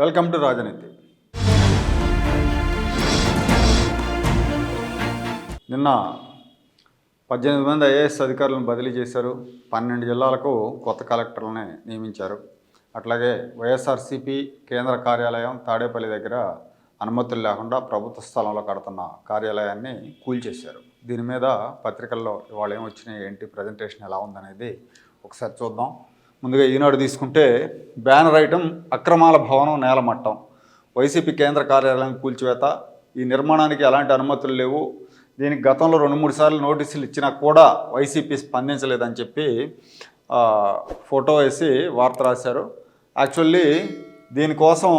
Welcome to రాజనీతి. నిన్న పద్దెనిమిది మంది ఐఏఎస్ అధికారులను బదిలీ చేశారు. పన్నెండు జిల్లాలకు కొత్త కలెక్టర్లని నియమించారు. అట్లాగే వైఎస్ఆర్సీపీ కేంద్ర కార్యాలయం తాడేపల్లి దగ్గర అనుమతులు లేకుండా ప్రభుత్వ స్థలంలో కడుతున్న కార్యాలయాన్ని కూల్చేశారు. దీని మీద పత్రికల్లో ఇవాళ ఏం వచ్చినాయి ఏంటి ప్రజెంటేషన్ ఎలా ఉందనేది ఒకసారి చూద్దాం. ముందుగా ఈనాడు తీసుకుంటే బ్యానర్ ఐటమ్ అక్రమాల భవనం నేలమట్టం. వైసీపీ కేంద్ర కార్యాలయం కూల్చివేత. ఈ నిర్మాణానికి ఎలాంటి అనుమతులు లేవు. దీనికి గతంలో రెండు మూడు సార్లు నోటీసులు ఇచ్చినా కూడా వైసీపీ స్పందించలేదని చెప్పి ఫోటో వేసి వార్త రాశారు. యాక్చువల్లీ దీనికోసం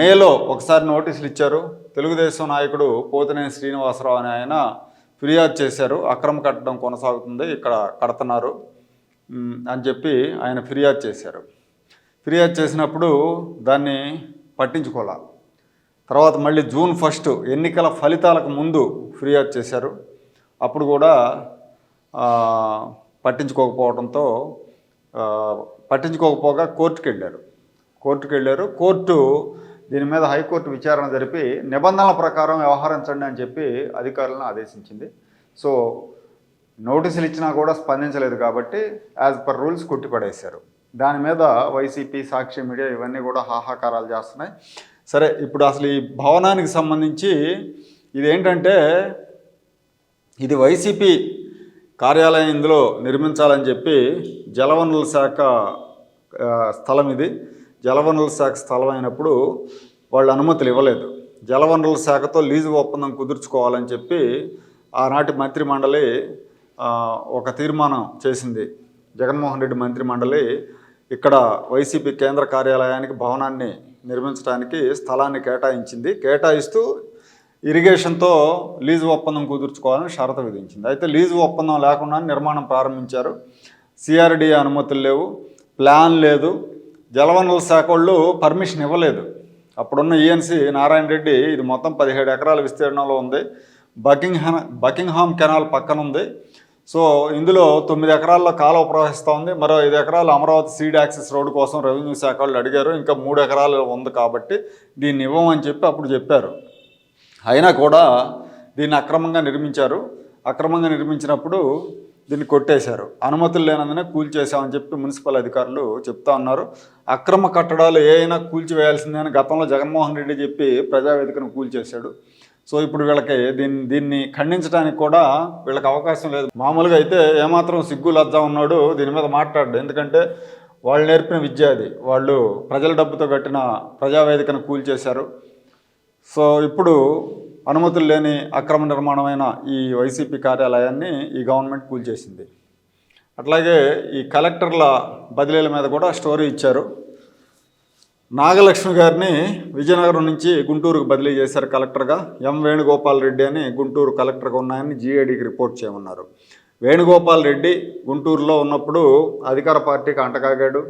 మేలో ఒకసారి నోటీసులు ఇచ్చారు. తెలుగుదేశం నాయకుడు పోతినేని శ్రీనివాసరావు అని ఆయన ఫిర్యాదు చేశారు. అక్రమ కట్టడం కొనసాగుతుంది. ఇక్కడ కడుతున్నారు. అని చెప్పి ఆయన ఫిర్యాదు చేశారు. ఫిర్యాదు చేసినప్పుడు దాన్ని పట్టించుకోలే తర్వాత మళ్ళీ జూన్ ఫస్ట్ ఎన్నికల ఫలితాలకు ముందు ఫిర్యాదు చేశారు. అప్పుడు కూడా పట్టించుకోకపోవడంతో పట్టించుకోకపోగా కోర్టుకు వెళ్ళారు. కోర్టుకు వెళ్ళారు. కోర్టు దీని మీద హైకోర్టు విచారణ జరిపి నిబంధనల ప్రకారం వ్యవహరించండి అని చెప్పి అధికారులను ఆదేశించింది. సో నోటీసులు ఇచ్చినా కూడా స్పందించలేదు కాబట్టి యాజ్ పర్ రూల్స్ కొట్టిపడేశారు. దాని మీద వైసీపీ సాక్షి మీడియా ఇవన్నీ కూడా హాహాకారాలు చేస్తున్నాయి. సరే ఇప్పుడు అసలు ఈ భవనానికి సంబంధించి ఇదేంటంటే ఇది వైసీపీ కార్యాలయం ఇందులో నిర్మించాలని చెప్పి జలవనరుల శాఖ స్థలం ఇది. జలవనరుల శాఖ స్థలం అయినప్పుడు వాళ్ళు అనుమతులు ఇవ్వలేదు. జలవనరుల శాఖతో లీజు ఒప్పందం కుదుర్చుకోవాలని చెప్పి ఆనాటి మంత్రి మండలి ఒక తీర్మానం చేసింది. జగన్మోహన్ రెడ్డి మంత్రి మండలి ఇక్కడ వైసీపీ కేంద్ర కార్యాలయానికి భవనాన్ని నిర్మించడానికి స్థలాన్ని కేటాయించింది. కేటాయిస్తూ ఇరిగేషన్తో లీజు ఒప్పందం కుదుర్చుకోవాలని షరతు విధించింది. అయితే లీజు ఒప్పందం లేకుండా నిర్మాణం ప్రారంభించారు. సిఆర్డి అనుమతులు లేవు. ప్లాన్ లేదు. జలవనరుల శాఖ వాళ్ళు పర్మిషన్ ఇవ్వలేదు. అప్పుడున్న ఈఎన్సి నారాయణ రెడ్డి ఇది మొత్తం పదిహేడు ఎకరాల విస్తీర్ణంలో ఉంది. బకింగ్హామ్ బకింగ్హామ్ కెనాల్ పక్కన ఉంది. సో ఇందులో తొమ్మిది ఎకరాల్లో కాలువ ప్రవహిస్తూ ఉంది. మరో ఐదు ఎకరాలు అమరావతి సీడ్ యాక్సెస్ రోడ్డు కోసం రెవెన్యూ శాఖ వాళ్ళు అడిగారు. ఇంకా మూడు ఎకరాలు ఉంది కాబట్టి దీన్ని ఇవ్వమని చెప్పి అప్పుడు చెప్పారు. అయినా కూడా దీన్ని అక్రమంగా నిర్మించారు. అక్రమంగా నిర్మించినప్పుడు దీన్ని కొట్టేశారు. అనుమతులు లేనందునే కూల్చేసామని చెప్పి మున్సిపల్ అధికారులు చెప్తా ఉన్నారు. అక్రమ కట్టడాలు ఏ అయినా కూల్చివేయాల్సిందే అని గతంలో జగన్మోహన్ రెడ్డి చెప్పి ప్రజావేదికను కూల్చేశాడు. సో ఇప్పుడు వీళ్ళకి దీన్ని దీన్ని ఖండించడానికి కూడా వీళ్ళకి అవకాశం లేదు. మామూలుగా అయితే ఏమాత్రం సిగ్గు లజ్జ ఉన్నాడు దీని మీద మాట్లాడు ఎందుకంటే వాళ్ళు నేర్పిన విద్య అది. వాళ్ళు ప్రజల డబ్బుతో కట్టిన ప్రజావేదికను కూల్చేశారు సో ఇప్పుడు అనుమతులు లేని అక్రమ నిర్మాణమైన ఈ వైసీపీ కార్యాలయాన్ని ఈ గవర్నమెంట్ కూల్చేసింది అట్లాగే ఈ కలెక్టర్ల బదిలీల మీద కూడా స్టోరీ ఇచ్చారు. నాగలక్ష్మి గారిని విజయనగరం నుంచి గుంటూరుకు బదిలీ చేశారు కలెక్టర్గా. ఎం వేణుగోపాల్ రెడ్డి అని గుంటూరు కలెక్టర్గా ఉన్నాయని జీఏడీకి రిపోర్ట్ చేయమన్నారు. వేణుగోపాల్ రెడ్డి గుంటూరులో ఉన్నప్పుడు అధికార పార్టీకి అంటకాగాడు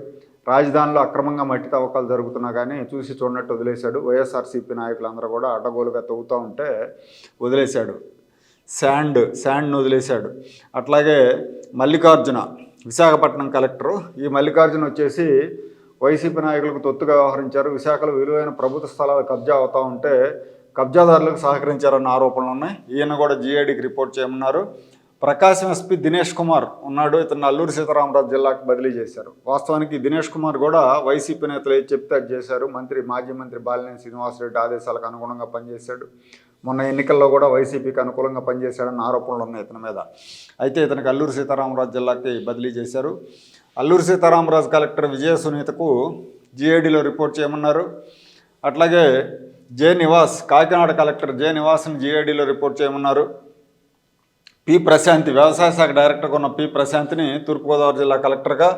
రాజధానిలో అక్రమంగా మట్టి తవ్వకాలు జరుగుతున్నా కానీ చూసి చూడనట్టు వదిలేశాడు. వైఎస్ఆర్సీపీ నాయకులందరూ కూడా అడ్డగోలుగా తవ్వుతూ ఉంటే వదిలేశాడు. శాండ్ శాండ్ను వదిలేశాడు. అట్లాగే మల్లికార్జున విశాఖపట్నం కలెక్టరు. ఈ మల్లికార్జున వచ్చేసి వైసీపీ నాయకులకు తొత్తుగా వ్యవహరించారు. విశాఖలో విలువైన ప్రభుత్వ స్థలాలు కబ్జా అవుతూ ఉంటే కబ్జాదారులకు సహకరించారన్న ఆరోపణలు ఉన్నాయి. ఈయన కూడా జీఐడికి రిపోర్ట్ చేయమన్నారు. ప్రకాశం ఎస్పీ దినేష్ కుమార్ ఉన్నాడు. ఇతను అల్లూరు సీతారామరాజు జిల్లాకు బదిలీ చేశారు. వాస్తవానికి దినేష్ కుమార్ కూడా వైసీపీ నేతలు ఏది చెప్తే అది చేశారు. మంత్రి మాజీ మంత్రి బాలినేని శ్రీనివాసరెడ్డి ఆదేశాలకు అనుగుణంగా పనిచేశాడు. మొన్న ఎన్నికల్లో కూడా వైసీపీకి అనుకూలంగా పనిచేశాడన్న ఆరోపణలు ఉన్నాయి ఇతని మీద. అయితే ఇతనికి అల్లూరు సీతారామరాజు జిల్లాకి బదిలీ చేశారు. అల్లూరి సీతారామరాజు కలెక్టర్ విజయ సునీతకు జీఏడీలో రిపోర్ట్ చేయమన్నారు. అట్లాగే J Nivas Kakinada collector J నివాస్ని జీఏడీలో రిపోర్ట్ చేయమన్నారు. పి ప్రశాంతి వ్యవసాయ శాఖ డైరెక్టర్గా ఉన్న పి ప్రశాంతిని తూర్పుగోదావరి జిల్లా కలెక్టర్గా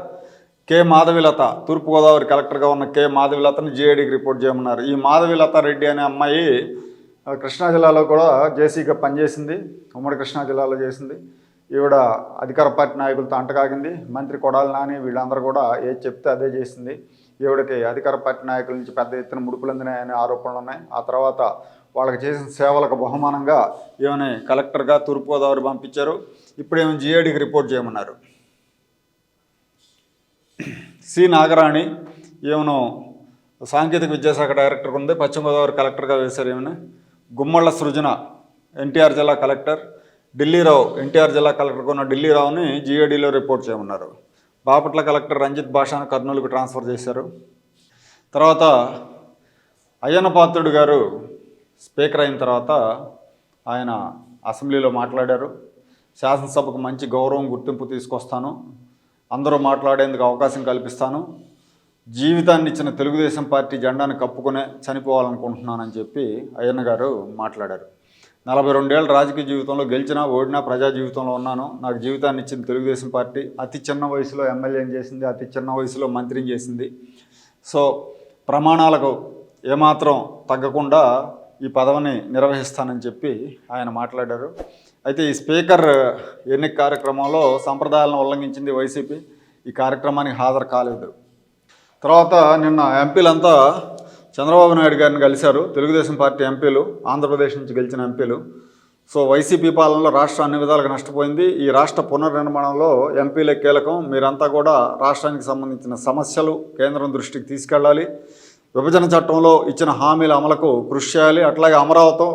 కె మాధవిలత తూర్పుగోదావరి కలెక్టర్గా ఉన్న కె మాధవిలతను జేఏడీకి రిపోర్ట్ చేయమన్నారు. ఈ మాధవిలత రెడ్డి అనే అమ్మాయి కృష్ణా జిల్లాలో కూడా జేసీగా పనిచేసింది ఉమ్మడి కృష్ణా జిల్లాలో చేసింది. ఈవిడ అధికార పార్టీ నాయకులతో అంటకాగింది మంత్రి కొడాలి నాని వీళ్ళందరూ కూడా ఏది చెప్తే అదే చేసింది. ఈవిడకి అధికార పార్టీ నాయకుల నుంచి పెద్ద ఎత్తున ముడుపులందినాయనే ఆరోపణలు ఉన్నాయి. ఆ తర్వాత వాళ్ళకి చేసిన సేవలకు బహుమానంగా ఏమని కలెక్టర్గా తూర్పుగోదావరి పంపించారు. ఇప్పుడు ఏమైనా జిఏడికి రిపోర్ట్ చేయమన్నారు. సి నాగరాణి ఈమెను సాంకేతిక విద్యాశాఖ డైరెక్టర్ ఉంది. పశ్చిమ గోదావరి కలెక్టర్గా వేశారు ఏమని గుమ్మళ్ళ సృజన ఎన్టీఆర్ జిల్లా కలెక్టర్. ఢిల్లీరావు ఎన్టీఆర్ జిల్లా కలెక్టర్గా ఉన్న ఢిల్లీరావుని జిఏడిలో రిపోర్ట్ చేయమన్నారు. బాపట్ల కలెక్టర్ రంజిత్ భాషను కర్నూలుకు ట్రాన్స్ఫర్ చేశారు. తర్వాత అయ్యన్న పాత్రుడు గారు స్పీకర్ అయిన తర్వాత ఆయన అసెంబ్లీలో మాట్లాడారు. శాసనసభకు మంచి గౌరవం గుర్తింపు తీసుకొస్తాను. అందరూ మాట్లాడేందుకు అవకాశం కల్పిస్తాను. జీవితాన్ని ఇచ్చిన తెలుగుదేశం పార్టీ జెండాను కప్పుకునే చనిపోవాలనుకుంటున్నానని చెప్పి అయ్యన్న గారు మాట్లాడారు. నలభై రెండేళ్ళ రాజకీయ జీవితంలో గెలిచినా ఓడినా ప్రజా జీవితంలో ఉన్నాను. నాకు జీవితాన్ని ఇచ్చిన తెలుగుదేశం పార్టీ. అతి చిన్న వయసులో ఎమ్మెల్యేని చేసింది? అతి చిన్న వయసులో మంత్రిని చేసింది. సో ప్రమాణాలకు ఏమాత్రం తగ్గకుండా ఈ పదవిని నిర్వహిస్తానని చెప్పి ఆయన మాట్లాడారు. అయితే ఈ స్పీకర్ ఎన్నిక కార్యక్రమంలో సంప్రదాయాలను ఉల్లంఘించింది వైసీపీ. ఈ కార్యక్రమానికి హాజరు కాలేదు. తర్వాత నిన్న ఎంపీలంతా చంద్రబాబు నాయుడు గారిని కలిశారు. తెలుగుదేశం పార్టీ ఎంపీలు ఆంధ్రప్రదేశ్ నుంచి గెలిచిన ఎంపీలు. సో వైసీపీ పాలనలో రాష్ట్రం అన్ని విధాలుగా నష్టపోయింది. ఈ రాష్ట్ర పునర్నిర్మాణంలో ఎంపీలే కీలకం. మీరంతా కూడా రాష్ట్రానికి సంబంధించిన సమస్యలు కేంద్రం దృష్టికి తీసుకెళ్ళాలి. విభజన చట్టంలో ఇచ్చిన హామీల అమలుకు కృషి చేయాలి. అట్లాగే అమరావతి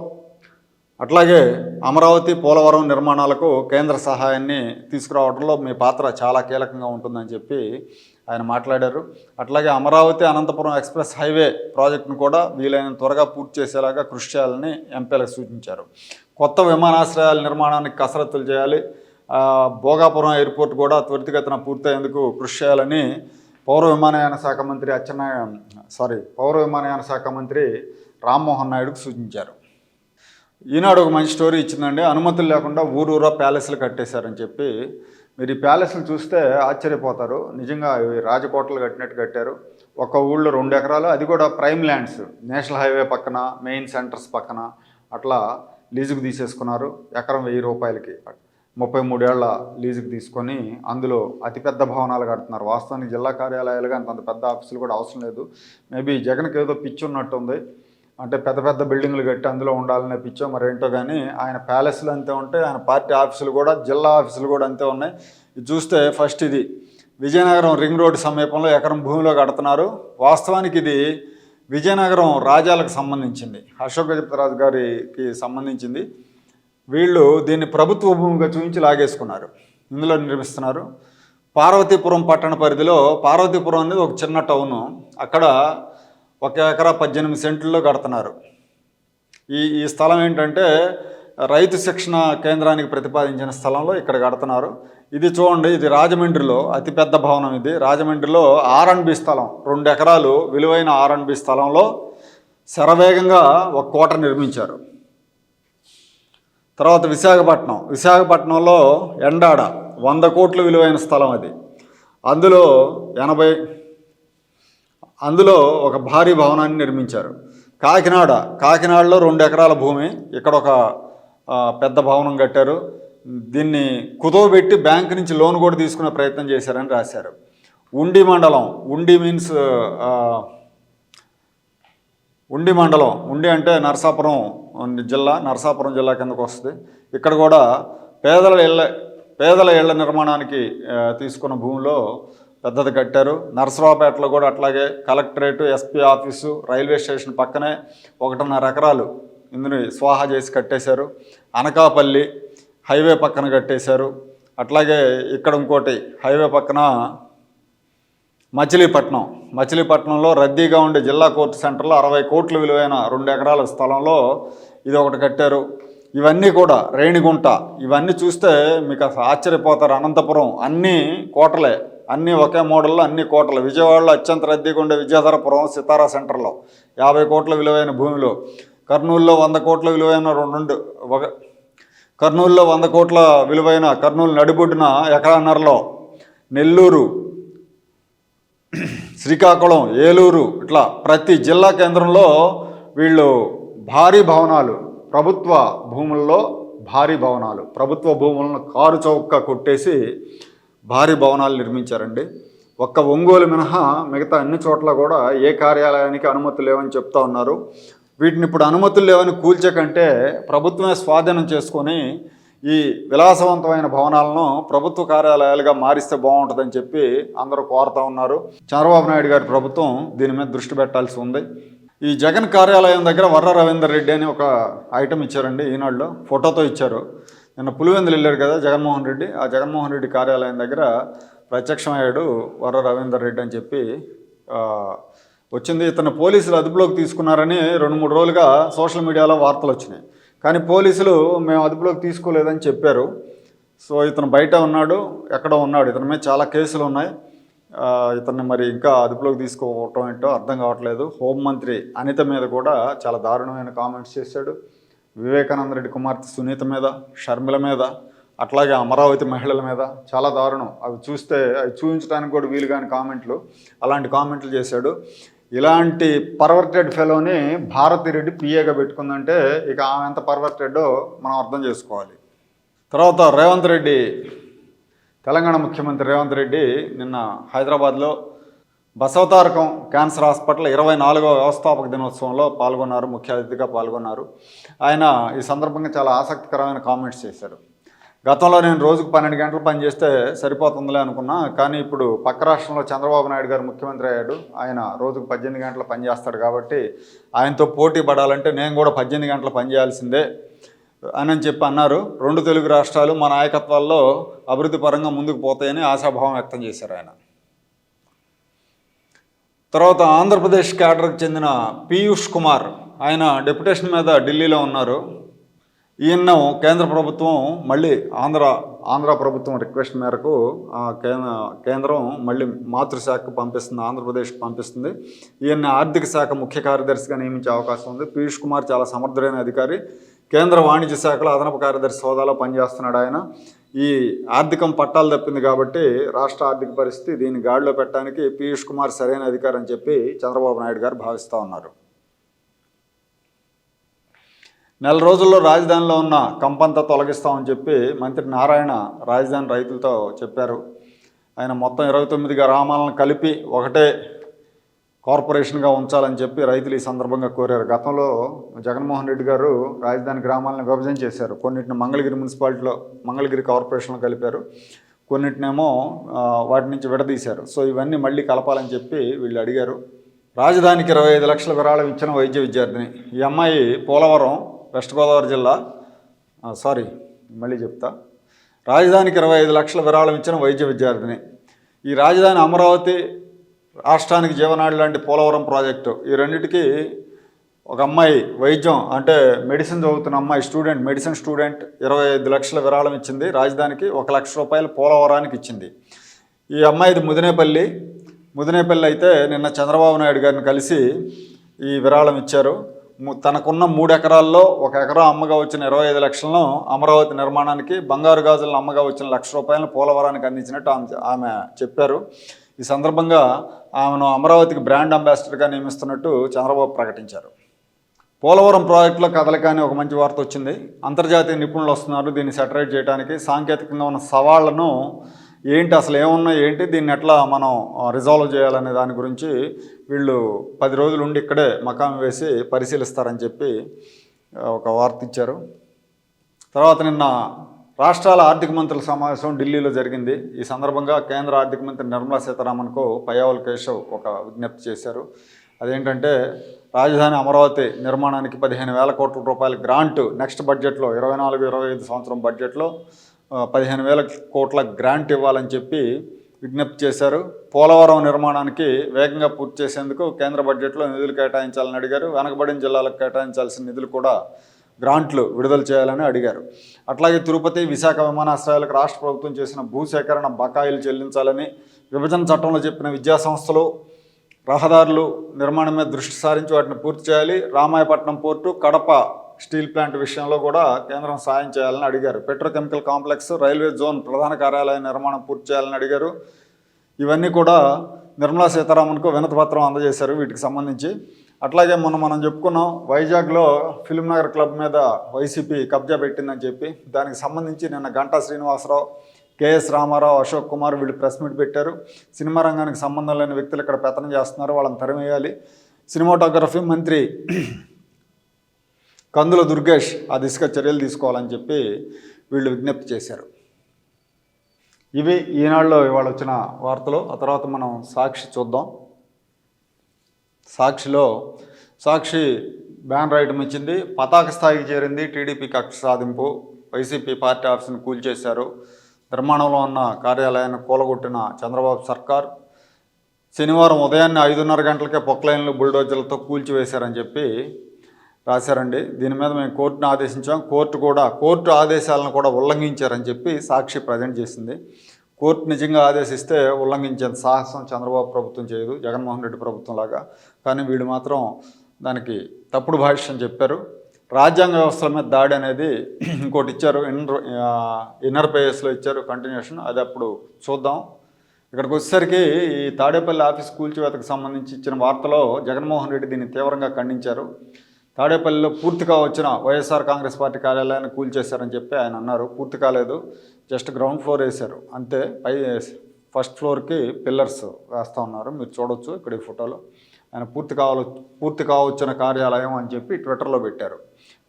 అట్లాగే అమరావతి పోలవరం నిర్మాణాలకు కేంద్ర సహాయాన్ని తీసుకురావడంలో మీ పాత్ర చాలా కీలకంగా ఉంటుందని చెప్పి ఆయన మాట్లాడారు. అట్లాగే అమరావతి అనంతపురం ఎక్స్ప్రెస్ హైవే ప్రాజెక్టును కూడా వీలైన త్వరగా పూర్తి చేసేలాగా కృషి చేయాలని ఎంపీలకు సూచించారు. కొత్త విమానాశ్రయాల నిర్మాణానికి కసరత్తులు చేయాలి. భోగాపురం ఎయిర్పోర్ట్ కూడా త్వరితగతిన పూర్తయ్యేందుకు కృషి చేయాలని పౌర విమానయాన శాఖ మంత్రి అచ్చెన్న సారీ పౌర విమానయాన శాఖ మంత్రి రామ్మోహన్ నాయుడుకు సూచించారు. ఈనాడు ఒక మంచి స్టోరీ ఇచ్చిందండి. అనుమతులు లేకుండా ఊరూరా ప్యాలెస్లు కట్టేశారని చెప్పి మీరు ఈ ప్యాలెస్లు చూస్తే ఆశ్చర్యపోతారు. నిజంగా ఇవి రాజకోటలు కట్టినట్టు కట్టారు. ఒక ఊళ్ళో రెండు ఎకరాలు అది కూడా ప్రైమ్ ల్యాండ్స్. నేషనల్ హైవే పక్కన మెయిన్ సెంటర్స్ పక్కన అట్లా లీజుకు తీసేసుకున్నారు. ఎకరం వెయ్యి రూపాయలకి. ముప్పై మూడేళ్ళ లీజుకు తీసుకొని అందులో అతిపెద్ద భవనాలు కడుతున్నారు. వాస్తవానికి జిల్లా కార్యాలయాలుగా అంత పెద్ద ఆఫీసులు కూడా అవసరం లేదు. మేబీ జగన్కి ఏదో పిచ్చి ఉన్నట్టుంది అంటే పెద్ద పెద్ద బిల్డింగ్లు కట్టి అందులో ఉండాలనే పిచ్చో మరేంటో కానీ ఆయన ప్యాలెస్లు అంతే ఉంటాయి ఆయన పార్టీ ఆఫీసులు కూడా జిల్లా ఆఫీసులు కూడా అంతే ఉన్నాయి. ఇది చూస్తే ఫస్ట్ ఇది. విజయనగరం రింగ్ రోడ్డు సమీపంలో ఎకరం భూమిలో కడుతున్నారు. వాస్తవానికి ఇది విజయనగరం రాజాలకు సంబంధించింది. అశోక గజపతిరాజు గారికి సంబంధించింది. వీళ్ళు దీన్ని ప్రభుత్వ భూమిగా చూపించి లాగేసుకున్నారు. ఇందులో నిర్మిస్తున్నారు. పార్వతీపురం పట్టణ పరిధిలో పార్వతీపురం అనేది ఒక చిన్న టౌను. అక్కడ ఒక ఎకరా పద్దెనిమిది సెంట్లలో కడుతున్నారు. ఈ ఈ స్థలం ఏంటంటే రైతు శిక్షణ కేంద్రానికి ప్రతిపాదించిన స్థలంలో ఇక్కడ కడుతున్నారు. ఇది చూడండి ఇది రాజమండ్రిలో అతిపెద్ద భవనం ఇది. రాజమండ్రిలో ఆర్ అండ్ బి స్థలం రెండు ఎకరాలు విలువైన ఆర్ అండ్ బి స్థలంలో శరవేగంగా ఒక కోట నిర్మించారు. తర్వాత విశాఖపట్నం విశాఖపట్నంలో ఎండాడ వంద కోట్ల విలువైన స్థలం అది. అందులో ఎనభై అందులో ఒక భారీ భవనాన్ని నిర్మించారు. కాకినాడ కాకినాడలో రెండు ఎకరాల భూమి ఇక్కడ ఒక పెద్ద భవనం కట్టారు. దీన్ని కుదవబెట్టి బ్యాంక్ నుంచి లోన్ కూడా తీసుకునే ప్రయత్నం చేశారని రాశారు. ఉండి మండలం ఉండి మీన్స్ ఉండి మండలం ఉండి అంటే నరసాపురం జిల్లా నరసాపురం జిల్లా కిందకు వస్తుంది. ఇక్కడ కూడా పేదల ఇళ్ళ పేదల ఇళ్ళ నిర్మాణానికి తీసుకున్న భూమిలో పెద్దది కట్టారు. నరసరావుపేటలో కూడా అట్లాగే collectorate SP office railway station పక్కనే ఒకటిన్నర ఎకరాలు ఇందుని స్వాహా చేసి కట్టేశారు. అనకాపల్లి హైవే పక్కన కట్టేశారు. అట్లాగే ఇక్కడ ఇంకోటి హైవే పక్కన మచిలీపట్నం. మచిలీపట్నంలో రద్దీగా ఉండే జిల్లా కోర్టు సెంటర్లో అరవై కోట్ల విలువైన రెండు ఎకరాల స్థలంలో ఇది ఒకటి కట్టారు. ఇవన్నీ కూడా రేణిగుంట. ఇవన్నీ చూస్తే మీకు అసలు ఆశ్చర్యపోతారు. అనంతపురం అన్నీ కోటలే. అన్నీ ఒకే మోడల్లో అన్ని కోటలు. విజయవాడలో అత్యంత రద్దీగా ఉండే విద్యాధరపురం సితారా సెంటర్లో. యాభై కోట్ల విలువైన భూమిలో. కర్నూలులో వంద కోట్ల విలువైన రెండు ఒక కర్నూలులో వంద కోట్ల విలువైన కర్నూలు నడిబొడ్డున ఎకరాన్నరలో నెల్లూరు శ్రీకాకుళం ఏలూరు ఇట్లా ప్రతి జిల్లా కేంద్రంలో వీళ్ళు భారీ భవనాలు. ప్రభుత్వ భూముల్లో భారీ భవనాలు. ప్రభుత్వ భూములను కారు చౌక కొట్టేసి భారీ భవనాలు నిర్మించారండి. ఒక్క ఒంగోలు మినహా మిగతా అన్ని చోట్ల కూడా ఏ కార్యాలయానికి అనుమతులు లేవని చెప్తా ఉన్నారు. వీటిని ఇప్పుడు అనుమతులు లేవని కూల్చకంటే ప్రభుత్వమే స్వాధీనం చేసుకొని ఈ విలాసవంతమైన భవనాలను ప్రభుత్వ కార్యాలయాలుగా మారిస్తే బాగుంటుందని చెప్పి అందరూ కోరుతా ఉన్నారు. చంద్రబాబు నాయుడు గారి ప్రభుత్వం దీని మీద దృష్టి పెట్టాల్సి ఉంది. ఈ జగన్ కార్యాలయం దగ్గర వర్ర రవీందర్ రెడ్డి అని ఒక ఐటమ్ ఇచ్చారండి ఈనాడులో. ఫోటోతో ఇచ్చారు. నిన్న పులివెందులు వెళ్ళారు కదా జగన్మోహన్ రెడ్డి. ఆ జగన్మోహన్ రెడ్డి కార్యాలయం దగ్గర ప్రత్యక్షమయ్యాడు వర్ర రవీందర్ రెడ్డి అని చెప్పి వచ్చింది. ఇతను పోలీసులు అదుపులోకి తీసుకున్నారని రెండు మూడు రోజులుగా సోషల్ మీడియాలో వార్తలు వచ్చినాయి. కానీ పోలీసులు మేము అదుపులోకి తీసుకోలేదని చెప్పారు. సో ఇతను బయట ఉన్నాడు ఎక్కడో ఉన్నాడు. ఇతని మీద చాలా కేసులు ఉన్నాయి. ఇతన్ని మరి ఇంకా అదుపులోకి తీసుకోవటం ఏంటో అర్థం కావట్లేదు. హోంమంత్రి అనిత మీద కూడా చాలా దారుణమైన కామెంట్స్ చేశాడు. వివేకానంద రెడ్డి కుమార్తె సునీత మీద షర్మిల మీద అట్లాగే అమరావతి మహిళల మీద చాలా దారుణం. అవి చూస్తే అవి చూపించడానికి కూడా వీలు కాని కామెంట్లు. అలాంటి కామెంట్లు చేశాడు. ఇలాంటి పర్వర్టెడ్ ఫెలోని భారతి రెడ్డి పిఏగా పెట్టుకుందంటే ఇక ఆమె ఎంత పర్వర్టెడో మనం అర్థం చేసుకోవాలి. తర్వాత రేవంత్ రెడ్డి తెలంగాణ ముఖ్యమంత్రి రేవంత్ రెడ్డి నిన్న హైదరాబాద్లో బసవతారకం క్యాన్సర్ హాస్పిటల్ ఇరవై నాలుగవ వ్యవస్థాపక దినోత్సవంలో పాల్గొన్నారు ముఖ్య అతిథిగా పాల్గొన్నారు. ఆయన ఈ సందర్భంగా చాలా ఆసక్తికరమైన కామెంట్స్ చేశారు. గతంలో నేను రోజుకు పన్నెండు గంటలు పనిచేస్తే సరిపోతుందిలే అనుకున్నా కానీ ఇప్పుడు పక్క రాష్ట్రంలో చంద్రబాబు నాయుడు గారు ముఖ్యమంత్రి అయ్యాడు. ఆయన రోజుకు పద్దెనిమిది గంటలు పనిచేస్తాడు కాబట్టి ఆయనతో పోటీ పడాలంటే నేను కూడా పద్దెనిమిది గంటలు పని చేయాల్సిందే అని అని చెప్పి అన్నారు. రెండు తెలుగు రాష్ట్రాలు మా నాయకత్వాల్లో అభివృద్ధి పరంగా ముందుకు పోతాయని ఆశాభావం వ్యక్తం చేశారు ఆయన. తర్వాత ఆంధ్రప్రదేశ్ క్యాడర్కి చెందిన పీయూష్ కుమార్ ఆయన డెప్యుటేషన్ మీద ఢిల్లీలో ఉన్నారు. ఈయన కేంద్ర ప్రభుత్వం మళ్ళీ ఆంధ్ర ఆంధ్ర ప్రభుత్వం రిక్వెస్ట్ మేరకు కేంద్ర కేంద్రం మళ్ళీ మాతృశాఖకు పంపిస్తుంది ఆంధ్రప్రదేశ్కి పంపిస్తుంది. ఈయన్ని ఆర్థిక శాఖ ముఖ్య కార్యదర్శిగా నియమించే అవకాశం ఉంది. పీయూష్ కుమార్ చాలా సమర్థుడైన అధికారి. కేంద్ర వాణిజ్య శాఖలో అదనపు కార్యదర్శి హోదాలో పనిచేస్తున్నాడు ఆయన. ఈ ఆర్థికం పట్టాలు తప్పింది కాబట్టి రాష్ట్ర ఆర్థిక పరిస్థితి దీన్ని గాడిలో పెట్టడానికి పీయూష్ కుమార్ సరైన అధికారం చెప్పి చంద్రబాబు నాయుడు గారు భావిస్తూ ఉన్నారు. నెల రోజుల్లో రాజధానిలో ఉన్న కంపంతా తొలగిస్తామని చెప్పి మంత్రి నారాయణ రాజధాని రైతులతో చెప్పారు. ఆయన మొత్తం ఇరవై తొమ్మిది గ్రామాలను కలిపి ఒకటే కార్పొరేషన్గా ఉంచాలని చెప్పి రైతులు ఈ సందర్భంగా కోరారు. గతంలో జగన్మోహన్ రెడ్డి గారు రాజధాని గ్రామాలను విభజన చేశారు. కొన్నిటిని మంగళగిరి మున్సిపాలిటీలో మంగళగిరి కార్పొరేషన్లో కలిపారు. కొన్నిటినేమో వాటి నుంచి విడదీశారు. సో ఇవన్నీ మళ్ళీ కలపాలని చెప్పి వీళ్ళు అడిగారు. రాజధానికి ఇరవై ఐదు లక్షల విరాళం ఇచ్చిన వైద్య విద్యార్థిని. ఈ అమ్మాయి పోలవరం వెస్ట్ గోదావరి జిల్లా సారీ మళ్ళీ చెప్తా. రాజధానికి ఇరవై ఐదు లక్షల విరాళం ఇచ్చిన వైద్య విద్యార్థిని. ఈ రాజధాని అమరావతి రాష్ట్రానికి జీవనాడి లాంటి పోలవరం ప్రాజెక్టు. ఈ రెండింటికి ఒక అమ్మాయి వైద్యం అంటే మెడిసిన్ చదువుతున్న అమ్మాయి స్టూడెంట్ మెడిసిన్ స్టూడెంట్ ఇరవై ఐదు లక్షల విరాళం ఇచ్చింది. రాజధానికి ఒక లక్ష రూపాయలు పోలవరానికి ఇచ్చింది. ఈ అమ్మాయిది ముదినేపల్లి. ముదినేపల్లి అయితే నిన్న చంద్రబాబు నాయుడు గారిని కలిసి ఈ విరాళం ఇచ్చారు. తనకున్న మూడు ఎకరాల్లో ఒక ఎకరా అమ్మగా వచ్చిన ఇరవై ఐదు లక్షలను అమరావతి నిర్మాణానికి బంగారు గాజులను అమ్మగా వచ్చిన లక్ష రూపాయలను పోలవరానికి అందించినట్టు ఆమె ఆమె చెప్పారు. ఈ సందర్భంగా ఆమెను అమరావతికి బ్రాండ్ అంబాసిడర్గా నియమిస్తున్నట్టు చంద్రబాబు ప్రకటించారు. పోలవరం ప్రాజెక్టులో కదలకాని ఒక మంచి వార్త వచ్చింది. అంతర్జాతీయ నిపుణులు వస్తున్నారు. దీన్ని సెటరేట్ చేయడానికి సాంకేతికంగా ఉన్న సవాళ్ళను ఏంటి అసలు ఏమున్నాయి ఏంటి దీన్ని ఎట్లా మనం రిజాల్వ్ చేయాలనే దాని గురించి వీళ్ళు పది రోజులు ఉండి ఇక్కడే మకాం వేసి పరిశీలిస్తారని చెప్పి ఒక వార్త ఇచ్చారు. తర్వాత నిన్న రాష్ట్రాల ఆర్థిక మంత్రుల సమావేశం ఢిల్లీలో జరిగింది. ఈ సందర్భంగా కేంద్ర ఆర్థిక మంత్రి నిర్మలా సీతారామన్కు పయావల్ కేశవ్ ఒక విజ్ఞప్తి చేశారు. అదేంటంటే రాజధాని అమరావతి నిర్మాణానికి పదిహేను వేల కోట్ల రూపాయల గ్రాంట్ నెక్స్ట్ బడ్జెట్లో ఇరవై నాలుగు ఇరవై ఐదు సంవత్సరం బడ్జెట్లో పదిహేను వేల కోట్ల గ్రాంట్ ఇవ్వాలని చెప్పి విజ్ఞప్తి చేశారు. పోలవరం నిర్మాణానికి వేగంగా పూర్తి చేసేందుకు కేంద్ర బడ్జెట్లో నిధులు కేటాయించాలని అడిగారు. వెనకబడిన జిల్లాలకు కేటాయించాల్సిన నిధులు కూడా గ్రాంట్లు విడుదల చేయాలని అడిగారు. అట్లాగే తిరుపతి విశాఖ విమానాశ్రయాలకు రాష్ట్ర ప్రభుత్వం చేసిన భూసేకరణ బకాయిలు చెల్లించాలని విభజన చట్టంలో చెప్పిన విద్యా సంస్థలు రహదారులు నిర్మాణం మీద దృష్టి సారించి వాటిని పూర్తి చేయాలి. Ramayapatnam port Kadapa steel plant విషయంలో కూడా కేంద్రం సాయం చేయాలని అడిగారు. పెట్రోకెమికల్ కాంప్లెక్స్ రైల్వే జోన్ ప్రధాన కార్యాలయ నిర్మాణం పూర్తి చేయాలని అడిగారు. ఇవన్నీ కూడా నిర్మలా సీతారామన్కు వినతిపత్రం అందజేశారు. వీటికి సంబంధించి అట్లాగే మొన్న మనం చెప్పుకున్నాం వైజాగ్లో ఫిల్మ్ నగర్ క్లబ్ మీద వైసీపీ కబ్జా పెట్టిందని చెప్పి దానికి సంబంధించి నిన్న గంటా శ్రీనివాసరావు కేఎస్ రామారావు అశోక్ కుమార్ వీళ్ళు ప్రెస్ మీట్ పెట్టారు. సినిమా రంగానికి సంబంధం లేని వ్యక్తులు ఇక్కడ పెత్తనం చేస్తున్నారు వాళ్ళని తరిమేయాలి. సినిమాటోగ్రఫీ మంత్రి కందుల దుర్గేష్ ఆ దిశగా చర్యలు తీసుకోవాలని చెప్పి వీళ్ళు విజ్ఞప్తి చేశారు. ఇవి ఈనాడులో ఇవాళ వచ్చిన వార్తలు. ఆ తర్వాత మనం సాక్షి చూద్దాం. సాక్షిలో సాక్షి బ్యాన్ రాయటం ఇచ్చింది పతాక స్థాయికి చేరింది టీడీపీ కక్ష సాధింపు వైసీపీ పార్టీ ఆఫీసును కూల్చేశారు. నిర్మాణంలో ఉన్న కార్యాలయాన్ని కూలగొట్టిన చంద్రబాబు సర్కార్ శనివారం ఉదయాన్నే ఐదున్నర గంటలకే పొక్లైన్లు బుల్డోజర్లతో కూల్చివేశారని చెప్పి రాశారండి. దీని మీద మేము కోర్టును ఆదేశించాం. కోర్టు కూడా కోర్టు ఆదేశాలను కూడా ఉల్లంఘించారని చెప్పి సాక్షి ప్రజెంట్ చేసింది. కోర్టు నిజంగా ఆదేశిస్తే ఉల్లంఘించేంత సాహసం చంద్రబాబు ప్రభుత్వం చేయదు జగన్మోహన్ రెడ్డి ప్రభుత్వం లాగా కానీ వీళ్ళు మాత్రం దానికి తప్పుడు భాష్యం చెప్పారు. రాజ్యాంగ వ్యవస్థల మీద దాడి అనేది ఇంకోటి ఇచ్చారు. ఇన్నర్ ఇన్నర్ పేజెస్లో ఇచ్చారు కంటిన్యూషన్. అది అప్పుడు చూద్దాం. ఇక్కడికి వచ్చేసరికి ఈ తాడేపల్లి ఆఫీస్ కూల్చివేతకు సంబంధించి ఇచ్చిన వార్తలో జగన్మోహన్ రెడ్డి దీన్ని తీవ్రంగా ఖండించారు. తాడేపల్లిలో పూర్తిగా వచ్చిన వైఎస్ఆర్ కాంగ్రెస్ పార్టీ కార్యాలయాన్ని కూల్చేశారని చెప్పి ఆయన అన్నారు. పూర్తి కాలేదు. జస్ట్ గ్రౌండ్ ఫ్లోర్ వేశారు. అంతే. పై ఫస్ట్ ఫ్లోర్కి పిల్లర్స్ వేస్తూ ఉన్నారు. మీరు చూడొచ్చు ఇక్కడ ఈ ఫోటోలో. ఆయన పూర్తి కావాలి పూర్తి కావచ్చిన కార్యాలయం అని చెప్పి ట్విట్టర్లో పెట్టారు.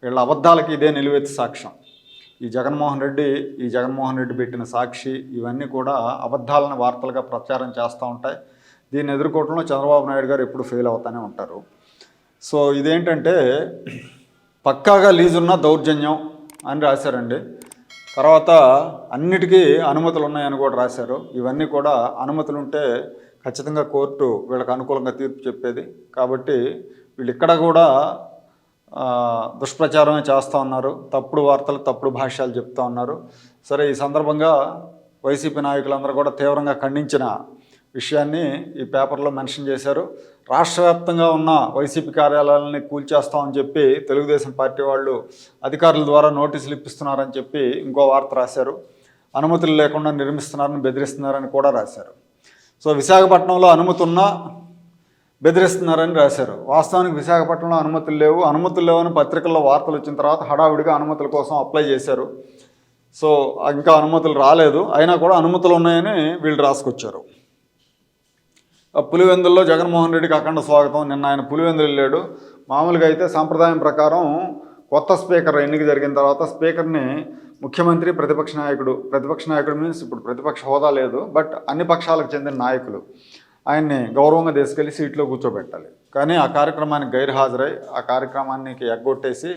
వీళ్ళ అబద్ధాలకి ఇదే నిలువెత్తి సాక్ష్యం. ఈ జగన్మోహన్ రెడ్డి ఈ జగన్మోహన్ రెడ్డి పెట్టిన సాక్షి ఇవన్నీ కూడా అబద్ధాలను వార్తలుగా ప్రచారం చేస్తూ ఉంటాయి. దీన్ని ఎదుర్కోవడంలో చంద్రబాబు నాయుడు గారు ఎప్పుడు ఫెయిల్ అవుతూనే ఉంటారు. సో ఇదేంటంటే పక్కాగా లీజున్న దౌర్జన్యం అని రాశారండి. తర్వాత అన్నిటికీ అనుమతులు ఉన్నాయని కూడా రాశారు. ఇవన్నీ కూడా అనుమతులు ఉంటే ఖచ్చితంగా కోర్టు వీళ్ళకి అనుకూలంగా తీర్పు చెప్పేది. కాబట్టి వీళ్ళు ఇక్కడ కూడా దుష్ప్రచారమే చేస్తూ ఉన్నారు. తప్పుడు వార్తలు తప్పుడు భాష్యాలు చెప్తా ఉన్నారు. సరే ఈ సందర్భంగా వైసీపీ నాయకులందరూ కూడా తీవ్రంగా ఖండించిన విషయాన్ని ఈ పేపర్లో మెన్షన్ చేశారు. రాష్ట్ర వ్యాప్తంగా ఉన్న వైసీపీ కార్యాలయాలని కూల్చేస్తామని చెప్పి తెలుగుదేశం పార్టీ వాళ్ళు అధికారుల ద్వారా నోటీసులు ఇప్పిస్తున్నారని చెప్పి ఇంకో వార్త రాశారు. అనుమతులు లేకుండా నిర్మిస్తున్నారని బెదిరిస్తున్నారని కూడా రాశారు. సో విశాఖపట్నంలో అనుమతి ఉన్నా బెదిరిస్తున్నారని రాశారు. వాస్తవానికి విశాఖపట్నంలో అనుమతులు లేవు. అనుమతులు లేవని పత్రికల్లో వార్తలు వచ్చిన తర్వాత హడావిడిగా అనుమతుల కోసం అప్లై చేశారు. సో ఇంకా అనుమతులు రాలేదు. అయినా కూడా అనుమతులు ఉన్నాయని వీళ్ళు రాసుకొచ్చారు. ఆ పులివెందుల్లో జగన్మోహన్ రెడ్డికి అఖండ స్వాగతం. నిన్న ఆయన పులివెందులు వెళ్ళాడు. మామూలుగా అయితే సాంప్రదాయం ప్రకారం కొత్త స్పీకర్ ఎన్నిక జరిగిన తర్వాత స్పీకర్ని ముఖ్యమంత్రి ప్రతిపక్ష నాయకుడు ప్రతిపక్ష నాయకుడు మీన్స్ ఇప్పుడు ప్రతిపక్ష హోదా లేదు బట్ అన్ని పక్షాలకు చెందిన నాయకులు ఆయన్ని గౌరవంగా తీసుకెళ్ళి సీట్లో కూర్చోబెట్టాలి. కానీ ఆ కార్యక్రమానికి గైర్హాజరై ఆ కార్యక్రమానికి ఎగ్గొట్టేసి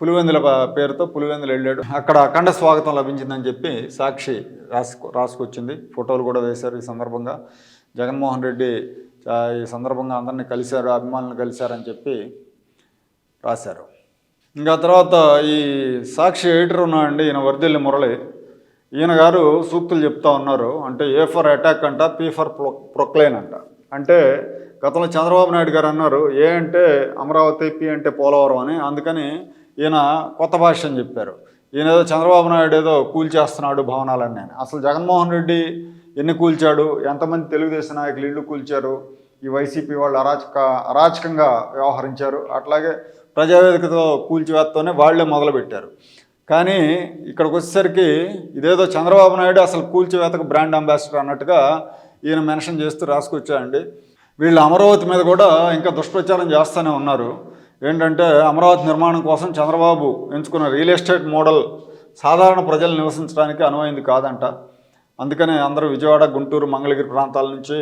పులివెందుల పేరుతో పులివెందులు వెళ్ళాడు. అక్కడ అఖండ స్వాగతం లభించిందని చెప్పి సాక్షి రాసుకు రాసుకొచ్చింది. ఫోటోలు కూడా వేశారు ఈ సందర్భంగా. జగన్మోహన్ రెడ్డి ఈ సందర్భంగా అందరినీ కలిశారు అభిమానులను కలిశారని చెప్పి రాశారు. ఇంకా తర్వాత ఈ సాక్షి ఎడిటర్ ఉన్నాడండి ఈయన వర్దిల్లి మురళి. ఈయన గారు సూక్తులు చెప్తా ఉన్నారు అంటే ఏ ఫర్ అటాక్ అంట పీ ఫర్ ప్రొ ప్రొక్లైన్ అంట. అంటే గతంలో చంద్రబాబు నాయుడు గారు అన్నారు ఏ అంటే అమరావతి పి అంటే పోలవరం అని అందుకని ఈయన కొత్త భాష అని చెప్పారు. ఈయన ఏదో చంద్రబాబు నాయుడు ఏదో కూల్చేస్తున్నాడు భవనాలన్నీ అని. అసలు జగన్మోహన్ రెడ్డి ఎన్ని కూల్చాడు ఎంతమంది తెలుగుదేశం నాయకులు ఇళ్ళు కూల్చారు ఈ వైసీపీ వాళ్ళు అరాచక అరాచకంగా వ్యవహరించారు. అట్లాగే ప్రజావేదికతో కూల్చివేత్తోనే వాళ్ళే మొదలుపెట్టారు. కానీ ఇక్కడికి వచ్చేసరికి ఇదేదో చంద్రబాబు నాయుడు అసలు కూల్చివేతకు బ్రాండ్ అంబాసిడర్ అన్నట్టుగా ఈయన మెన్షన్ చేస్తూ రాసుకొచ్చాయండి వీళ్ళు అమరావతి మీద కూడా ఇంకా దుష్ప్రచారం చేస్తూనే ఉన్నారు. ఏంటంటే అమరావతి నిర్మాణం కోసం చంద్రబాబు ఎంచుకున్న రియల్ ఎస్టేట్ మోడల్ సాధారణ ప్రజలు నివసించడానికి అనువైంది కాదంట. అందుకనే అందరూ విజయవాడ గుంటూరు మంగళగిరి ప్రాంతాల నుంచి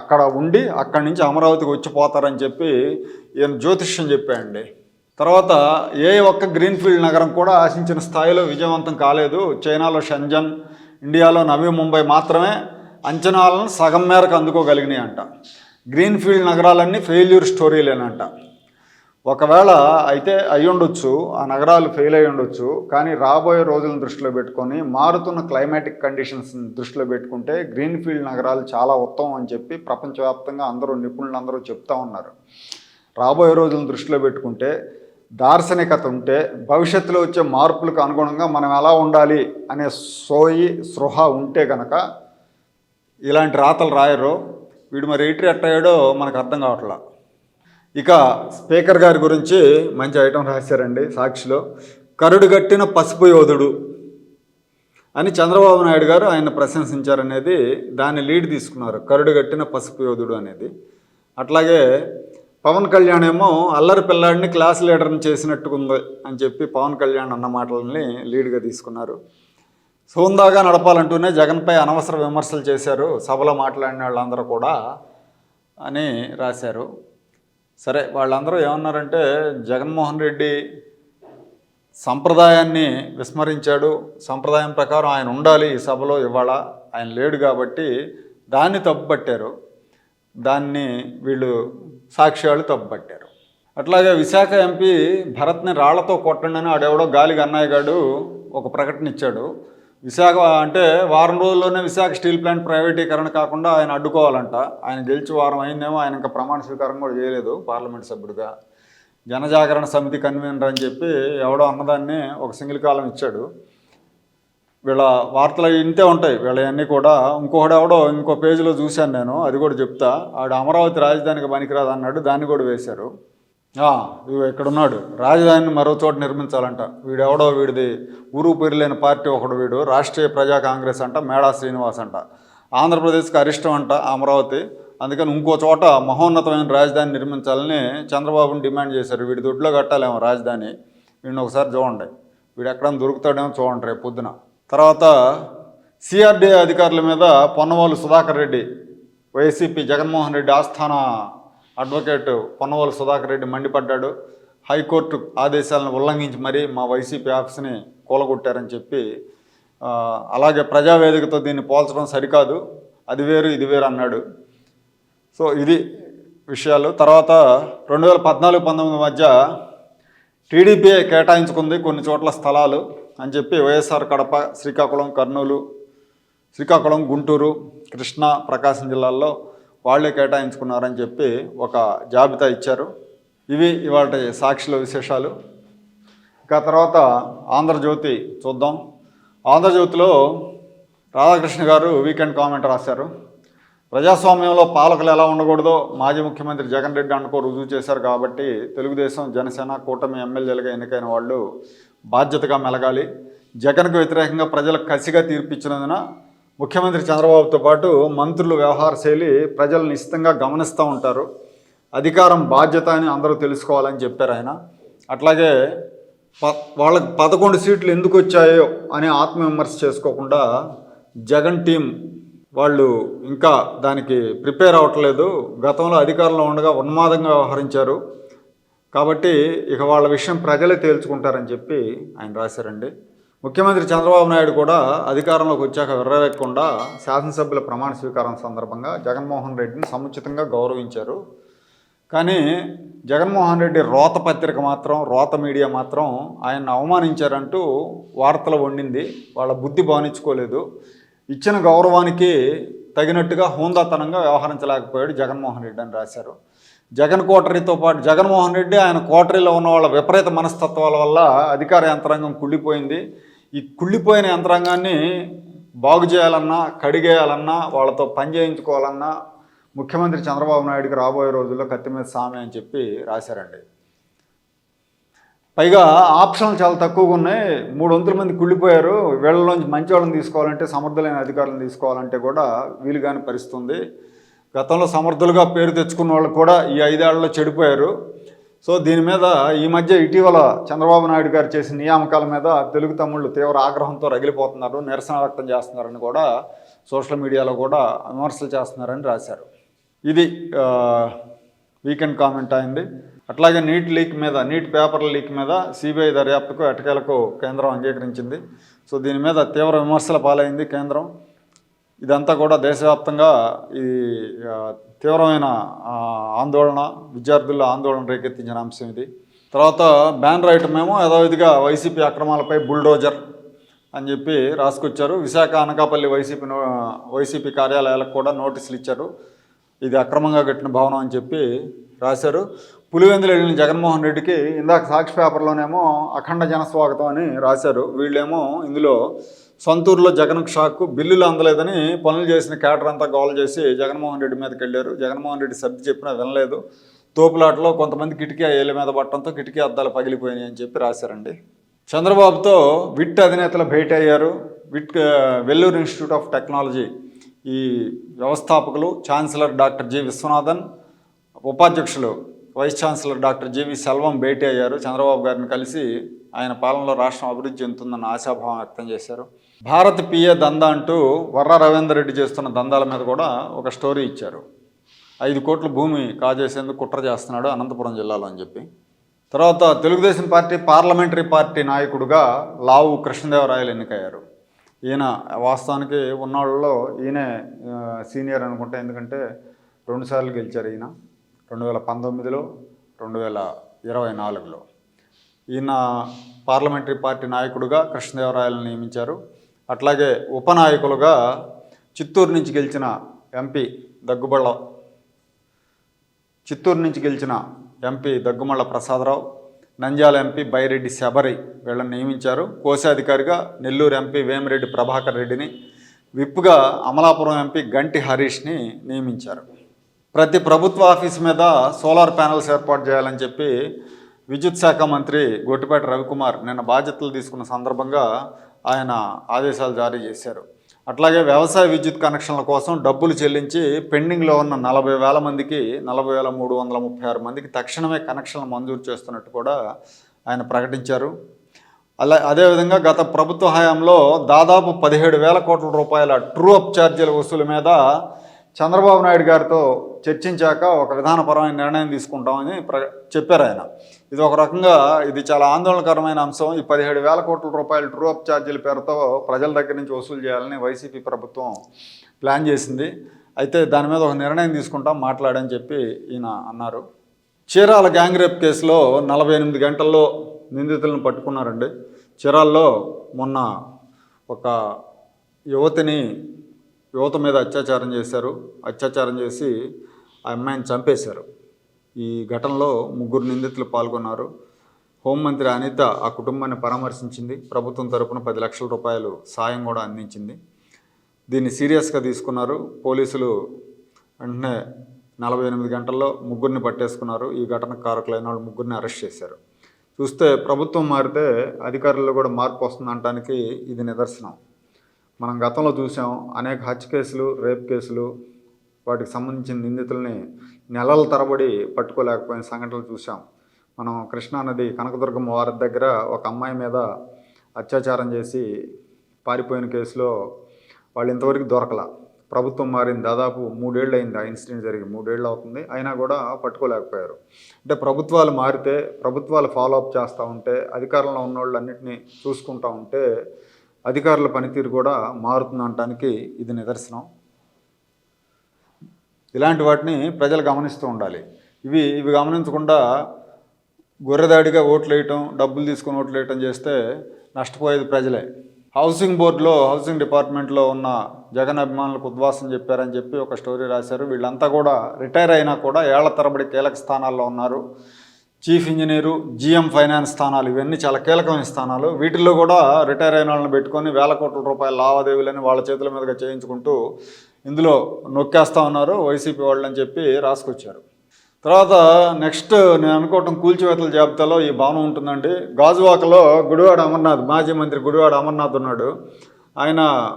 అక్కడ ఉండి అక్కడి నుంచి అమరావతికి వచ్చిపోతారని చెప్పి ఈయన జ్యోతిష్యం చెప్పాయండి తర్వాత ఏ ఒక్క గ్రీన్ఫీల్డ్ నగరం కూడా ఆశించిన స్థాయిలో విజయవంతం కాలేదు. చైనాలో షంజన్ ఇండియాలో నవీ ముంబై మాత్రమే అంచనాలను సగం మేరకు అందుకోగలిగినాయి అంట. గ్రీన్ఫీల్డ్ నగరాలన్నీ ఫెయిల్యూర్ స్టోరీలేనంట. ఒకవేళ అయితే అయ్యుండొచ్చు ఆ నగరాలు ఫెయిల్ అయి ఉండొచ్చు కానీ రాబోయే రోజులను దృష్టిలో పెట్టుకొని మారుతున్న క్లైమాటిక్ కండిషన్స్ని దృష్టిలో పెట్టుకుంటే గ్రీన్ఫీల్డ్ నగరాలు చాలా ఉత్తమం అని చెప్పి ప్రపంచవ్యాప్తంగా అందరూ నిపుణులు అందరూ చెప్తా ఉన్నారు. రాబోయే రోజులను దృష్టిలో పెట్టుకుంటే దార్శనికత ఉంటే భవిష్యత్తులో వచ్చే మార్పులకు అనుగుణంగా మనం ఎలా ఉండాలి అనే సోయి స్పృహ ఉంటే కనుక ఇలాంటి రాతలు రాయరు. వీడు మరి ఎయిటరీ అట్టయ్యాడో మనకు అర్థం కావట్లా. ఇక స్పీకర్ గారి గురించి మంచి ఐటెం రాశారండి సాక్షిలో. కరుడుగట్టిన పసుపు యోధుడు అని చంద్రబాబు నాయుడు గారు ఆయన ప్రశంసించారనేది దాన్ని లీడ్ తీసుకున్నారు. కరుడుగట్టిన పసుపు యోధుడు అనేది. అట్లాగే పవన్ కళ్యాణ్ ఏమో అల్లరి పిల్లాడిని క్లాస్ లీడర్ని చేసినట్టుగా ఉంది అని చెప్పి పవన్ కళ్యాణ్ అన్న మాటలని లీడ్గా తీసుకున్నారు. సోందాగా నడపాలంటూనే జగన్పై అనవసర విమర్శలు చేశారు. సభలో మాట్లాడిన వాళ్ళందరూ కూడా అని రాశారు. సరే వాళ్ళందరూ ఏమన్నారంటే జగన్మోహన్ రెడ్డి సంప్రదాయాన్ని విస్మరించాడు. సంప్రదాయం ప్రకారం ఆయన ఉండాలి ఈ సభలో ఇవాళ. ఆయన లేడు కాబట్టి దాన్ని తప్పుపట్టారు. దాన్ని వీళ్ళు సాక్ష్యాలు తప్పుపట్టారు అట్లాగే విశాఖ ఎంపీ భరత్ని రాళ్ళతో కొట్టండి అని ఆడెవడో గాలికి అన్నయ్య గారు ఒక ప్రకటన ఇచ్చాడు. విశాఖ అంటే వారం రోజుల్లోనే విశాఖ స్టీల్ ప్లాంట్ ప్రైవేటీకరణ కాకుండా ఆయన అడ్డుకోవాలంట. ఆయన గెలిచి వారం అయిందేమో ఆయన ఇంకా ప్రమాణ స్వీకారం కూడా చేయలేదు పార్లమెంట్ సభ్యుడిగా. జనజాగరణ సమితి కన్వీనర్ అని చెప్పి ఎవడో అన్నదాన్ని ఒక సింగిల్ కాలం ఇచ్చాడు. వీళ్ళ వార్తలు ఇంతే ఉంటాయి. వీళ్ళవన్నీ కూడా ఇంకొకడు ఎవడో ఇంకో పేజీలో చూశాను నేను అది కూడా చెప్తా. ఆడు అమరావతి రాజధానికి పనికిరాదు అన్నాడు దాన్ని కూడా వేశారు. ఇక్కడున్నాడు ఇక్కడ ఉన్నాడు రాజధానిని మరో చోట నిర్మించాలంట. వీడెవడో వీడిది ఊరు పేరులేని పార్టీ ఒకడు వీడు రాష్ట్రీయ ప్రజా కాంగ్రెస్ అంట మేడా శ్రీనివాస్ అంట. ఆంధ్రప్రదేశ్కి అరిష్టం అంట అమరావతి. అందుకని ఇంకో చోట మహోన్నతమైన రాజధాని నిర్మించాలని చంద్రబాబుని డిమాండ్ చేశారు. వీడి దొడ్లో కట్టాలేమో రాజధాని. వీడిని ఒకసారి చూడండి. వీడు ఎక్కడైనా దొరుకుతాడేమో చూడండి రేపు పొద్దున. తర్వాత సిఆర్డీఏ అధికారుల మీద పొన్నవాళ్ళు సుధాకర్ రెడ్డి వైసీపీ జగన్మోహన్ రెడ్డి ఆస్థాన అడ్వకేట్ పొన్నవాళ్ళు సుధాకర్ రెడ్డి మండిపడ్డాడు. హైకోర్టు ఆదేశాలను ఉల్లంఘించి మరీ మా వైసీపీ ఆఫీస్ని కూలగొట్టారని చెప్పి అలాగే ప్రజావేదికతో దీన్ని పోల్చడం సరికాదు. అది వేరు ఇది వేరు అన్నాడు. సో ఇది విషయాలు. తర్వాత రెండు వేల పద్నాలుగు పంతొమ్మిది మధ్య టీడీపీ కేటాయించుకుంది కొన్ని చోట్ల స్థలాలు. అని చెప్పి వైఎస్ఆర్ కడప శ్రీకాకుళం కర్నూలు శ్రీకాకుళం గుంటూరు కృష్ణా ప్రకాశం జిల్లాల్లో వాళ్ళే కేటాయించుకున్నారని చెప్పి ఒక జాబితా ఇచ్చారు. ఇవి ఇవాళ సాక్షుల విశేషాలు. ఇక తర్వాత ఆంధ్రజ్యోతి చూద్దాం. ఆంధ్రజ్యోతిలో రాధాకృష్ణ గారు వీకెండ్ కామెంట్ రాశారు. ప్రజాస్వామ్యంలో పాలకులు ఎలా ఉండకూడదో మాజీ ముఖ్యమంత్రి జగన్ రెడ్డి అనుకో రుజువు చేశారు కాబట్టి తెలుగుదేశం జనసేన కూటమి ఎమ్మెల్యేలుగా ఎన్నికైన వాళ్ళు బాధ్యతగా మెలగాలి. జగన్కు వ్యతిరేకంగా ప్రజలకు కసిగా తీర్పిచ్చినందున ముఖ్యమంత్రి చంద్రబాబుతో పాటు మంత్రులు వ్యవహార శైలి ప్రజలు నిశ్చితంగా గమనిస్తూ ఉంటారు. అధికారం బాధ్యత అని అందరూ తెలుసుకోవాలని చెప్పారు ఆయన. అట్లాగే ప వాళ్ళకి పదకొండు సీట్లు ఎందుకు వచ్చాయో అని ఆత్మవిమర్శ చేసుకోకుండా జగన్ టీం వాళ్ళు ఇంకా దానికి ప్రిపేర్ అవ్వట్లేదు. గతంలో అధికారంలో ఉండగా ఉన్మాదంగా వ్యవహరించారు. కాబట్టి ఇక వాళ్ళ విషయం ప్రజలే తేల్చుకుంటారని చెప్పి ఆయన రాశారండి. ముఖ్యమంత్రి చంద్రబాబు నాయుడు కూడా అధికారంలోకి వచ్చాక విర్రవేయకుండా శాసనసభ్యుల ప్రమాణ స్వీకారం సందర్భంగా జగన్మోహన్ రెడ్డిని సముచితంగా గౌరవించారు. కానీ జగన్మోహన్ రెడ్డి రోత పత్రిక మాత్రం రోత మీడియా మాత్రం ఆయన్ని అవమానించారంటూ వార్తలు వండింది. వాళ్ళ బుద్ధి బానించుకోలేదు ఇచ్చిన గౌరవానికి తగినట్టుగా హోందాతనంగా వ్యవహరించలేకపోయాడు జగన్మోహన్ రెడ్డి అని రాశారు. జగన్ కోటరీతో పాటు జగన్మోహన్ రెడ్డి ఆయన కోటరీలో ఉన్న వాళ్ళ విపరీత మనస్తత్వాల వల్ల అధికార యంత్రాంగం కుళ్ళిపోయింది. ఈ కుళ్ళిపోయిన యంత్రాంగాన్ని బాగు చేయాలన్నా కడిగేయాలన్నా వాళ్ళతో పని చేయించుకోవాలన్నా ముఖ్యమంత్రి చంద్రబాబు నాయుడికి రాబోయే రోజుల్లో కత్తి మీద సామె అని చెప్పి రాశారండి. పైగా ఆప్షన్లు చాలా తక్కువగా ఉన్నాయి. మూడు వందల మంది కుళ్ళిపోయారు. వీళ్ళలోంచి మంచి వాళ్ళని తీసుకోవాలంటే సమర్థులైన అధికారులను తీసుకోవాలంటే కూడా వీలు కాని గతంలో సమర్థులుగా పేరు తెచ్చుకున్న వాళ్ళు కూడా ఈ ఐదేళ్ళలో చెడిపోయారు. సో దీని మీద ఈ మధ్య ఇటీవల చంద్రబాబు నాయుడు గారు చేసిన నియామకాల మీద తెలుగు తమ్ముళ్ళు తీవ్ర ఆగ్రహంతో రగిలిపోతున్నారు నిరసన వ్యక్తం చేస్తున్నారని కూడా సోషల్ మీడియాలో కూడా విమర్శలు చేస్తున్నారని రాశారు. ఇది వీకెండ్ కామెంట్ అయింది. అట్లాగే నీట్ లీక్ మీద నీట్ పేపర్ల లీక్ మీద సిబిఐ దర్యాప్తుకు ఎటకేలకు కేంద్రం అంగీకరించింది. సో దీని మీద తీవ్ర విమర్శల పాలైంది కేంద్రం. ఇదంతా కూడా దేశవ్యాప్తంగా ఈ తీవ్రమైన ఆందోళన విద్యార్థుల ఆందోళన రేకెత్తించిన అంశం ఇది. తర్వాత బ్యాన్ రైటం ఏమో యథావిధిగా వైసీపీ అక్రమాలపై బుల్డోజర్ అని చెప్పి రాసుకొచ్చారు. Visakha Anakapalli YCP no YCP కార్యాలయాలకు కూడా నోటీసులు ఇచ్చారు. ఇది అక్రమంగా కట్టిన భవనం అని చెప్పి రాశారు. పులివెందులు వెళ్ళిన జగన్మోహన్ రెడ్డికి ఇందాక సాక్షి పేపర్లోనేమో అఖండ జనస్వాగతం అని రాశారు. వీళ్ళేమో ఇందులో సొంతూరులో జగన్కు షాక్ బిల్లులు అందలేదని పనులు చేసిన క్యాటర్ అంతా గోల్ చేసి జగన్మోహన్ రెడ్డి మీదకి వెళ్ళారు. జగన్మోహన్ రెడ్డి సర్ది చెప్పినా వినలేదు. తోపులాటలో కొంతమంది కిటికీ ఏళ్ళ మీద పట్టడంతో కిటికీ అద్దాలు పగిలిపోయినాయి అని చెప్పి రాశారండి. చంద్రబాబుతో విట్ అధినేతలు భేటీ అయ్యారు. VIT Vellore institute of technology ఈ వ్యవస్థాపకులు ఛాన్సలర్ డాక్టర్ జి విశ్వనాథన్ ఉపాధ్యక్షులు vice chancellor doctor GV Selvam భేటీ అయ్యారు. చంద్రబాబు గారిని కలిసి ఆయన పాలనలో రాష్ట్రం అభివృద్ధి చెందుతుందన్న ఆశాభావం వ్యక్తం చేశారు. భారత్ పిఏ దందా అంటూ వర్ర రవీందర్ రెడ్డి చేస్తున్న దందాల మీద కూడా ఒక స్టోరీ ఇచ్చారు. ఐదు కోట్ల భూమి కాజేసేందుకు కుట్ర చేస్తున్నాడు అనంతపురం జిల్లాలో అని చెప్పి. తర్వాత తెలుగుదేశం పార్టీ పార్లమెంటరీ పార్టీ నాయకుడుగా లావు కృష్ణదేవరాయలు ఎన్నికయ్యారు. ఈయన వాస్తవానికి ఉన్నాళ్ళలో ఈయనే సీనియర్ అనుకుంటే ఎందుకంటే రెండుసార్లు గెలిచారు ఈయన. రెండు వేల పంతొమ్మిదిలో రెండు వేల ఇరవై నాలుగులో. ఈయన పార్లమెంటరీ పార్టీ నాయకుడుగా కృష్ణదేవరాయలను నియమించారు. అట్లాగే ఉపనాయకులుగా చిత్తూరు నుంచి గెలిచిన ఎంపీ దగ్గుబళ్ళ. చిత్తూరు నుంచి గెలిచిన ఎంపీ దగ్గుమళ్ళ ప్రసాదరావు నంద్యాల ఎంపీ బైరెడ్డి శబరి వీళ్ళని నియమించారు. కోశాధికారిగా నెల్లూరు ఎంపీ వేమిరెడ్డి ప్రభాకర్ రెడ్డిని విప్గా అమలాపురం ఎంపీ గంటి హరీష్ని నియమించారు. ప్రతి ప్రభుత్వ ఆఫీస్ మీద సోలార్ ప్యానెల్స్ ఏర్పాటు చేయాలని చెప్పి విద్యుత్ శాఖ మంత్రి గొట్టిపేట రవికుమార్ నిన్న బాధ్యతలు తీసుకున్న సందర్భంగా ఆయన ఆదేశాలు జారీ చేశారు. అట్లాగే వ్యవసాయ విద్యుత్ కనెక్షన్ల కోసం డబ్బులు చెల్లించి పెండింగ్లో ఉన్న నలభై వేల మందికి నలభై వేల మూడు వందల ముప్పై ఆరు మందికి తక్షణమే కనెక్షన్లు మంజూరు చేస్తున్నట్టు కూడా ఆయన ప్రకటించారు. అలా అదేవిధంగా గత ప్రభుత్వ హయాంలో దాదాపు పదిహేడు వేల కోట్ల రూపాయల ట్రూ అప్ ఛార్జీల వసూలు మీద చంద్రబాబు నాయుడు గారితో చర్చించాక ఒక విధానపరమైన నిర్ణయం తీసుకుంటామని ప్ర చెప్పారు ఆయన. ఇది ఒక రకంగా ఇది చాలా ఆందోళనకరమైన అంశం. ఈ పదిహేడు వేల కోట్ల రూపాయలు ట్రూ అప్ ఛార్జీల పేరుతో ప్రజల దగ్గర నుంచి వసూలు చేయాలని వైసీపీ ప్రభుత్వం ప్లాన్ చేసింది. అయితే దాని మీద ఒక నిర్ణయం తీసుకుంటాం మాట్లాడని చెప్పి ఈయన అన్నారు. చీరాల గ్యాంగ్ రేప్ కేసులో నలభై ఎనిమిది గంటల్లో నిందితులను పట్టుకున్నారండి. చీరాల్లో మొన్న ఒక యువతిని యువత మీద అత్యాచారం చేశారు. అత్యాచారం చేసి ఆ అమ్మాయిని చంపేశారు. ఈ ఘటనలో ముగ్గురు నిందితులు పాల్గొన్నారు. హోంమంత్రి అనిత ఆ కుటుంబాన్ని పరామర్శించింది. ప్రభుత్వం తరపున పది లక్షల రూపాయలు సాయం కూడా అందించింది. దీన్ని సీరియస్గా తీసుకున్నారు. పోలీసులు వెంటనే నలభై ఎనిమిది గంటల్లో ముగ్గురిని పట్టేసుకున్నారు. ఈ ఘటన కారకులైన వాళ్ళు ముగ్గురిని అరెస్ట్ చేశారు. చూస్తే ప్రభుత్వం మారితే అధికారుల్లో కూడా మార్పు వస్తుందనటానికి ఇది నిదర్శనం. మనం గతంలో చూసాం అనేక హత్య కేసులు రేప్ కేసులు వాటికి సంబంధించిన నిందితుల్ని నెలల తరబడి పట్టుకోలేకపోయిన సంఘటనలు చూసాం మనం కృష్ణానది కనకదుర్గమ్మ వారి దగ్గర ఒక అమ్మాయి మీద అత్యాచారం చేసి పారిపోయిన కేసులో వాళ్ళు ఇంతవరకు దొరకల. ప్రభుత్వం మారింది దాదాపు మూడేళ్ళు అయింది ఆ ఇన్సిడెంట్ జరిగి మూడేళ్ళు అవుతుంది. అయినా కూడా పట్టుకోలేకపోయారు. అంటే ప్రభుత్వాలు మారితే ప్రభుత్వాలు ఫాలో అప్ చేస్తూ ఉంటే అధికారంలో ఉన్న అన్నింటినీ చూసుకుంటూ ఉంటే అధికారుల పనితీరు కూడా మారుతుందనటానికి ఇది నిదర్శనం. ఇలాంటి వాటిని ప్రజలు గమనిస్తూ ఉండాలి. ఇవి ఇవి గమనించకుండా గొర్రెదాడిగా ఓట్లు వేయటం డబ్బులు తీసుకొని ఓట్లు వేయటం చేస్తే నష్టపోయేది ప్రజలే. హౌసింగ్ బోర్డులో హౌసింగ్ డిపార్ట్మెంట్లో ఉన్న జగన్ అభిమానులకు ఉద్వాసం చెప్పారని చెప్పి ఒక స్టోరీ రాశారు. వీళ్ళంతా కూడా రిటైర్ అయినా కూడా ఏళ్ళ తరబడి కీలక స్థానాల్లో ఉన్నారు. చీఫ్ ఇంజనీరు జిఎం ఫైనాన్స్ స్థానాలు ఇవన్నీ చాలా కీలకమైన స్థానాలు. వీటిల్లో కూడా రిటైర్ అయిన వాళ్ళని పెట్టుకొని వేల కోట్ల రూపాయల లావాదేవీలని వాళ్ళ చేతుల మీదుగా చేయించుకుంటూ ఇందులో నొక్కేస్తా ఉన్నారు వైసీపీ వాళ్ళు అని చెప్పి రాసుకొచ్చారు. తర్వాత నెక్స్ట్ నేను అనుకోవటం కూల్చివేతల జాబితాలో ఈ భవనం ఉంటుందండి. గాజువాకలో గుడివాడ అమర్నాథ్ మాజీ మంత్రి గుడివాడ అమర్నాథ్ ఉన్నాడు. ఆయన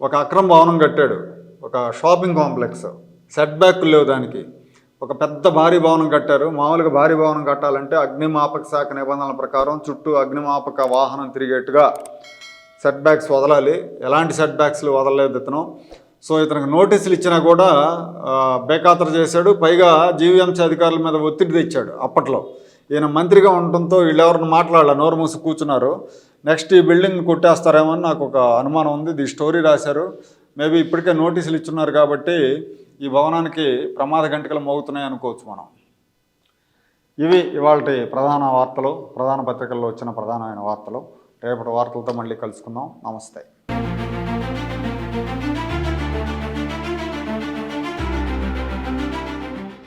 ఒక అక్రమ భవనం కట్టాడు. ఒక షాపింగ్ కాంప్లెక్స్. సెట్ బ్యాక్ లేవు దానికి. ఒక పెద్ద భారీ భవనం కట్టారు. మామూలుగా భారీ భవనం కట్టాలంటే అగ్నిమాపక శాఖ నిబంధనల ప్రకారం చుట్టూ అగ్నిమాపక వాహనం తిరిగేట్టుగా సెట్ బ్యాక్స్ వదలాలి. ఎలాంటి సెట్ బ్యాక్స్లు వదలలేదు ఇతను. సో ఇతనికి నోటీసులు ఇచ్చినా కూడా బేఖాతరు చేశాడు. పైగా జీవీఎంసీ అధికారుల మీద ఒత్తిడి తెచ్చాడు అప్పట్లో. ఈయన మంత్రిగా ఉండటంతో వీళ్ళెవరిని మాట్లాడాల నోరు మూసి కూర్చున్నారు. నెక్స్ట్ ఈ బిల్డింగ్ కొట్టేస్తారేమో అని నాకు ఒక అనుమానం ఉంది. ది స్టోరీ రాశారు. మేబీ ఇప్పటికే నోటీసులు ఇచ్చున్నారు కాబట్టి ఈ భవనానికి ప్రమాద గంటకలు మోగుతున్నాయి అనుకోవచ్చు మనం. ఇవి ఇవాళ ప్రధాన వార్తలు ప్రధాన పత్రికల్లో వచ్చిన ప్రధానమైన వార్తలు. రేపటి వార్తలతో మళ్ళీ కలుసుకుందాం. నమస్తే.